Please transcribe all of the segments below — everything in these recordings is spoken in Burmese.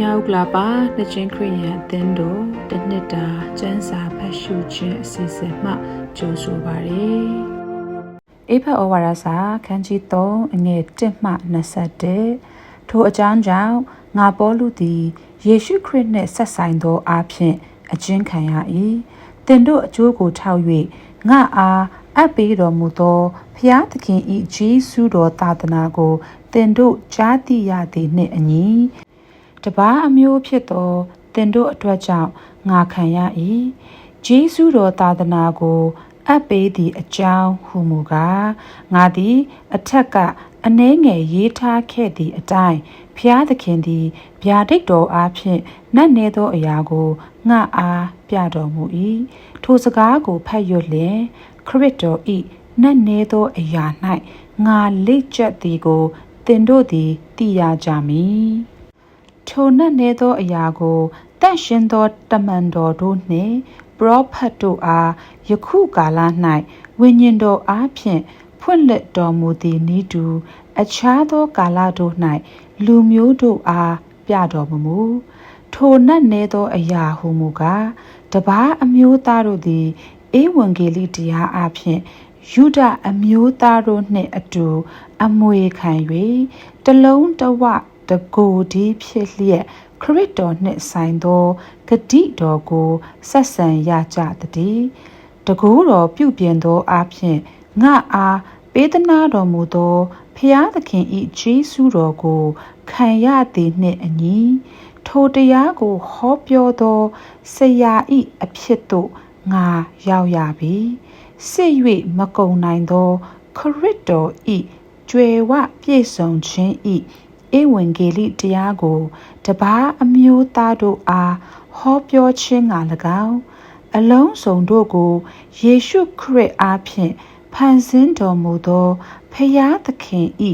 မြောက်ကလာပါနှစ်ချင်းခရိယန်အသင်းတို့တနှစ်တာကျမ်းစာဖတ်ရှုခြင်းအစီအစဉ်မှကြိုဆိုပါရစေ။အေဖတ်ဩဝါဒစာခန်းကြီး3အငယ်1မှ21ထိုအကြောင်းကြောင့်ငါပေါလုသည်ယေရှုခရစ်နှင့်ဆက်ဆိုင်သောအားဖြင့်အကျဉ်းခံရ၏။တင်တို့အကျိုးကိုထောက်၍ငါအားအပ်ပေးတော်မူသောဖျားသခင်ဤဂျေစုတော်သာသနာကိုတင်တို့ကြားသိရသည်နှင့်အညီ တပားအမျိုးဖြစ်သောတင်တို့အတွက်ကြောင့်ငါခံရ၏ဂျေစုတော်သာသနာကိုအပ်ပေးသည့်အကြောင်းဟူမူကားငါသည် အထက်က အနှဲငယ်ရေးထားခဲ့သည့်အတိုင်းဖျားသခင်သည်ဗျာဒိတ်တော်အားဖြင့်နတ်နေသောအရာကိုငါအားပြတော်မူ၏ထိုစကားကိုဖတ်ရွတ်လျင်ခရစ်တော်ဤနတ်နေသောအရာ၌ငါလိတ်ချက်သည်ကိုသင်တို့သည်သိရကြမည် ထိုနတ်နေသောအရာကိုတန့်ရှင်းသောတမန်တော်တို့နှင့်ပရောဖက်တို့အားယခုကာလ၌ဝိညာဉ်တော်အားဖြင့်ဖွင့်လှစ်တော်မူသည်နည်းတူအခြားသောကာလတို့၌လူမျိုးတို့အားပြတော်မမူထိုနတ်နေသောအရာဟုမူကားတပားအမျိုးသားတို့သည်ဧဝံဂေလိတရားအဖြစ်ယုဒအမျိုးသားတို့နှင့်အတူ အမွေခံ၍တလုံးတဝ တကိုဒီဖြစ်လျက်ခရစ်တော်နှင့်ဆိုင်သောဂတိတော်ကိုဆက်ဆံရကြသည်တကူတော်ပြုပြင်သောအဖြစ်ငါအားပေးသနာတော်မူသောဖျားသခင်ဤဂျေစုတော်ကိုခံရသည်နှင့်အညီထိုတရားကိုဟောပြောသောဆရာဤအဖြစ်သို့ငါရောက်ရပြီစစ်၍မကုံနိုင်သော ခရစ်တော်ဤကျွယ်ဝပြည့်စုံခြင်းဤ ဧဝံဂေလိတရားကို တပားအမျိုးသားတို့အားဟောပြောခြင်းငါ၎င်းအလုံးစုံတို့ကိုယေရှုခရစ်အားဖြင့်ဖန်ဆင်းတော်မူသောဖရာသခင်ဤ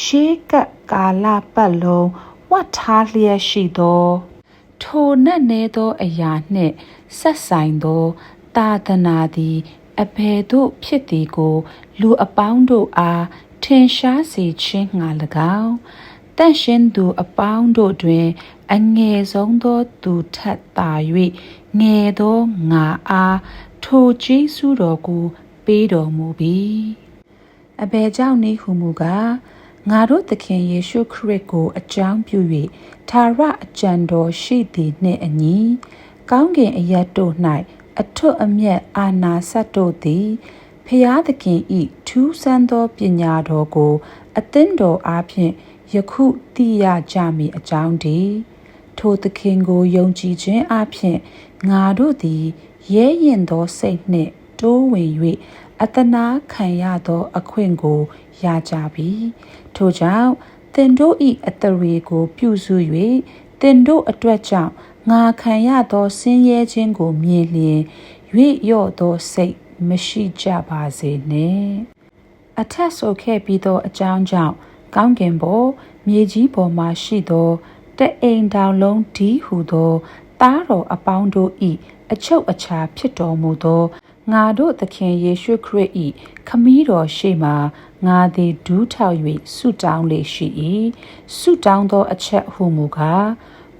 ရှေးကပ်ကာလပတ်လုံးဝတ်ထားလျက်ရှိသော ထိုနတ်နေသောအရာနှင့်ဆက်ဆိုင်သောသာသနာသည်အဘယ်သို့ဖြစ်သည်ကို လူအပေါင်းတို့အားထင်ရှားစေခြင်းငှာ၎င်း တန့်ရှင်းသူအပေါင်းတို့တွင် အငယ်ဆုံးသောသူထက်သာ၍ငယ်သောငါအားထိုကျေးဇူးတော်ကို ပေးတော်မူပြီအဘယ်ကြောင့်နည်းဟုမူကားငါတို့သခင်ယေရှုခရစ်ကို အကြောင်းပြု၍သာရအကြံတော်ရှိသည်နှင့်အညီကောင်းကင်အရတ်တို့၌အထွတ်အမြတ်အာနာစတ်တို့သည်ဖျားသခင်ဤထူးဆန်းသောပညာတော်ကို အသင်းတော်အားဖြင့် ယခုသိရကြမည်အကြောင်းတည်းထိုသခင်ကိုယုံကြည်ခြင်းအပြင်ငါတို့သည်ရဲရင်သောစိတ်နှင့်တိုးဝင်၍အတနာခံရသောအခွင့်ကိုရကြပြီထိုကြောင့်သင်တို့၏အတရေကိုပြုစု၍သင်တို့အတွက်ကြောင့်ငါခံရသောဆင်းရဲခြင်းကိုမြင်လျင်၍ရော့သောစိတ်မရှိကြပါစေနှင့်အထက်ဆိုခဲ့ပြီးသောအကြောင်းကြောင့် ကောင်းကင်ပေါ်မြေကြီးပေါ်မှရှိသောတအိမ်တောင်လုံးဒီဟုသောသားတော်အပေါင်းတို့၏အချုပ်အခြာဖြစ်တော်မူသောငါတို့သခင်ယေရှုခရစ်၏ခမည်းတော်ရှေ့မှငါသည်ဒူးထောက်၍ဆုတောင်းလေရှိ၏ဆုတောင်းသောအချက်ဟုမူကား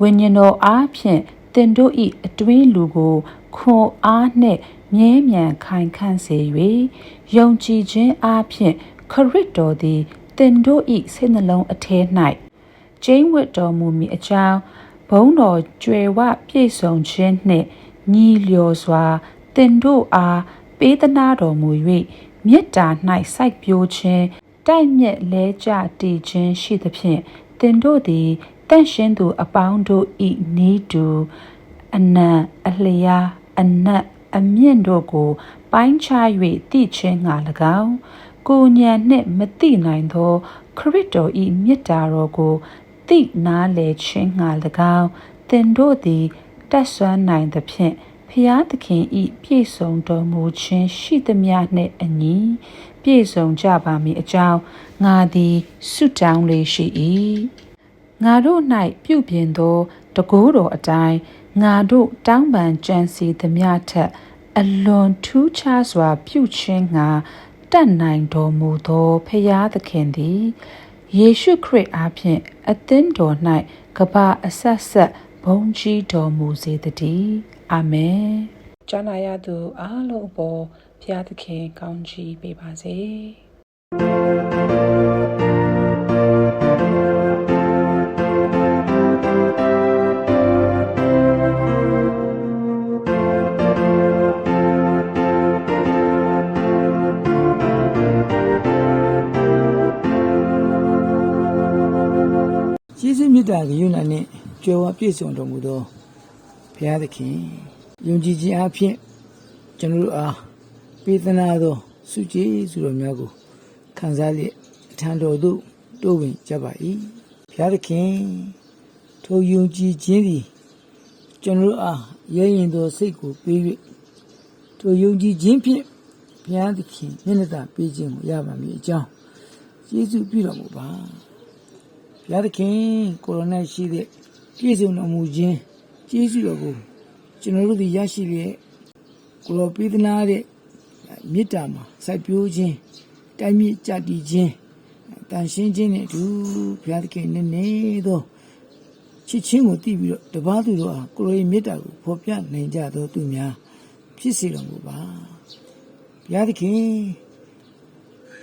ဝိညာဉ်တော်အားဖြင့်တင်တို့၏အတွင်းလူကိုခွန်အားနှင့်မြဲမြံခိုင်ခန့်စေ၍ယုံကြည်ခြင်းအားဖြင့်ခရစ်တော်သည် တင်တို့၏စိတ်နှလုံးအထဲ၌ကျင်းဝတ်တော်မူမည်အကြောင်းဘုံတော်ကျွယ်ဝပြည့်စုံခြင်းနှင့်ညီလျော်စွာတင်တို့အားပေးသနာတော်မူ၍မေတ္တာ၌စိုက်ပျိုးခြင်းတိုက်မြက်လဲကြတည်ခြင်းရှိသဖြင့်တင်တို့သည်တန့်ရှင်းသူအပေါင်းတို့ဤနီးတူအနံအလျာအနတ်အမြင့်တို့ကို ပိုင်းခြား၍တည်ခြင်းငါ၎င်း ကိုညံနှင့်မတိနိုင်သော ခရစ်တော်ဤမေတ္တာတော်ကိုတိနားလေခြင်းငါ၎င်းသင်တို့သည်တတ်ဆွမ်းနိုင်သဖြင့်ဖျားသခင်ဤပြည့်စုံတော်မူခြင်းရှိသမျှနှင့်အညီပြည့်စုံကြပါမည်အကြောင်းငါသည်ဆုတောင်းလေးရှိ၏ငါတို့၌ပြုပြင်သောတကိုးတော်အတိုင်းငါတို့တောင်းပန်ကြံစီသမျှထက် အလွန်ထူးခြားစွာပြုခြင်းငါ တတ်နိုင်တော်မူသောဖရာသခင်သည်ယေရှုခရစ်အားဖြင့်အသင်းတော်၌ကပ္ပအဆက်ဆက်ဘုန်းကြီးတော်မူစေတည်းအာမင်ကျွန်နာရသူအားလုံးအပေါ်ဘုရားသခင်ကောင်းချီးပေးပါစေ ကျေးဇူးမြတ်တာကရုဏာနှင့်ကြွယ်ဝပြည့်စုံတော်မူသောဘုရားသခင်ယုံကြည်ခြင်းအဖြစ်ကျွန်တော်တို့အားပေးသနာသောစုကြည်စုတော်များကိုခံစားလျက်အထံတော်သို့တိုးဝင်ကြပါ၏ဘုရားသခင်ထိုယုံကြည်ခြင်းသည်ကျွန်တော်တို့အားရဲရင်သောစိတ်ကိုပေး၍ထိုယုံကြည်ခြင်းဖြင့်ဘုရားသခင်မျက်နှာသာပေးခြင်းကိုရပါမည်အကြောင်းကျေးဇူးပြုတော်မူပါဘု ရားသခင်ကိုရိုနာရှိတဲ့ပြည့်စုံတော်မူခြင်းကျေးဇူးတော်ကိုကျွန်တော်တို့ဒီရရှိတဲ့ကိုရောပေးသနာတဲ့မေတ္တာမှာစိုက်ပျိုးခြင်းတိုင်းမြင့်ကြတည်ခြင်းတန်ရှင်းခြင်းနဲ့အတူဘုရားသခင်နဲ့နေသောချစ်ချင်းကိုတည်ပြီးတော့တပားသူတို့အားကိုရိုရဲ့မေတ္တာကိုဖော်ပြနိုင်ကြသောသူများဖြစ်စေတော်မူပါဘုရားသခင်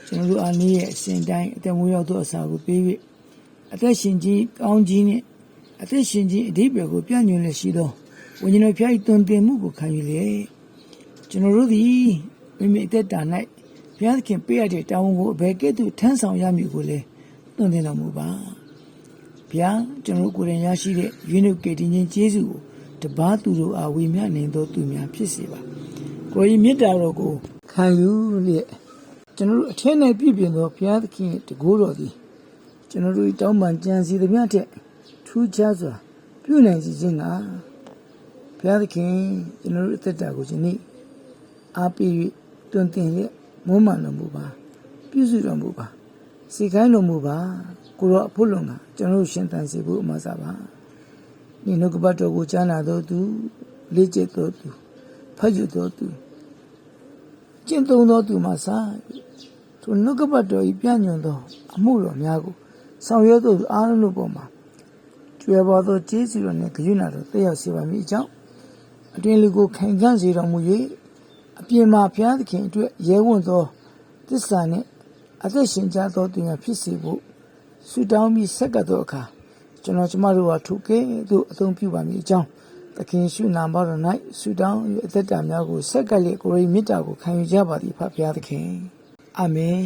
ကျွန်တော်တို့အားနေရဲ့အစဉ်တိုင်းအတမွေးရောက်သောအစာကိုပေး၍ အသက်ရှင်ခြင်းကောင်းခြင်းနဲ့အသက်ရှင်ခြင်းအဓိပ္ပာယ်ကိုပြညွှန်လက်ရှိသောဝိညာဉ်တော်ဖျား၏တွင်တင်မှုကိုခံယူလေကျွန်တော်တို့သည်မိမိအသက်တာ၌ဘုရားသခင်ပေးရတဲ့တာဝန်ကိုအဘယ်ကဲ့သို့ထမ်းဆောင်ရမည်ကိုလည်းတွင်တင်တော်မူပါဘုရားကျွန်တော်တို့ကိုယ်တိုင်ရရှိတဲ့ယဉ်တို့ကေတင်ခြင်းကျေးဇူးကိုတပါးသူတို့အားဝေမျှနိုင်သောသူများဖြစ်စေပါကိုယ်၏မေတ္တာတော်ကိုခံယူလျက်ကျွန်တော်တို့အထက်၌ပြည့်ပြည့်သောဘုရားသခင်ရဲ့တကူတော်သည် ကျွန်တော်တို့တောင်းပန်ကြံစီသမျှထက်ထူးခြားစွာပြုနိုင်စီခြင်းကဘုရားသခင်ကျွန်တော်တို့အသက်တာကိုဒီနေ့အားပေး၍တွင်တင်ရဲ့မုန်းမှန်တော်မူပါပြုစုတော်မူပါစီခိုင်းတော်မူပါကိုရောအဖို့လုံးကကျွန်တော်တို့ရှင်သန်စေဖို့အမစားပါဒီနှုတ်ကပတ်တော်ကိုကြားနာတော်သူလေးကျက်တော်သူဖတ်ယူတော်သူကျင့်သုံးတော်သူမှာစားသူနှုတ်ကပတ်တော်ဤပြညွန်သောအမှုတော်များကို ဆောင်ရွက်သူအားလုံးတို့ပေါ်မှာကျွယ်ပေါ်သောကျေးဇူးတော်နဲ့ဂရုဏာတော်တက်ရောက်စေပါမည်အကြောင်းအတွင်လူကိုခိုင်ခံ့စေတော်မူ၍အပြင်မှာဘုရားသခင်အတွက်ရဲဝံ့သောသစ္စာနှင့်အသက်ရှင်ကြသောသူများဖြစ်စေဖို့ဆုတောင်းပြီးဆက်ကပ်သောအခါကျွန်တော်ကျမတို့ဟာထိုကဲ့သို့အသုံးပြုပါမည်အကြောင်းသခင်ရှုနာမတော်၌ဆုတောင်း၍အသက်တာများကိုဆက်ကပ်လျက်ကိုယ်ရိမေတ္တာကိုခံယူကြပါသည်ဖဘုရားသခင်အာမင်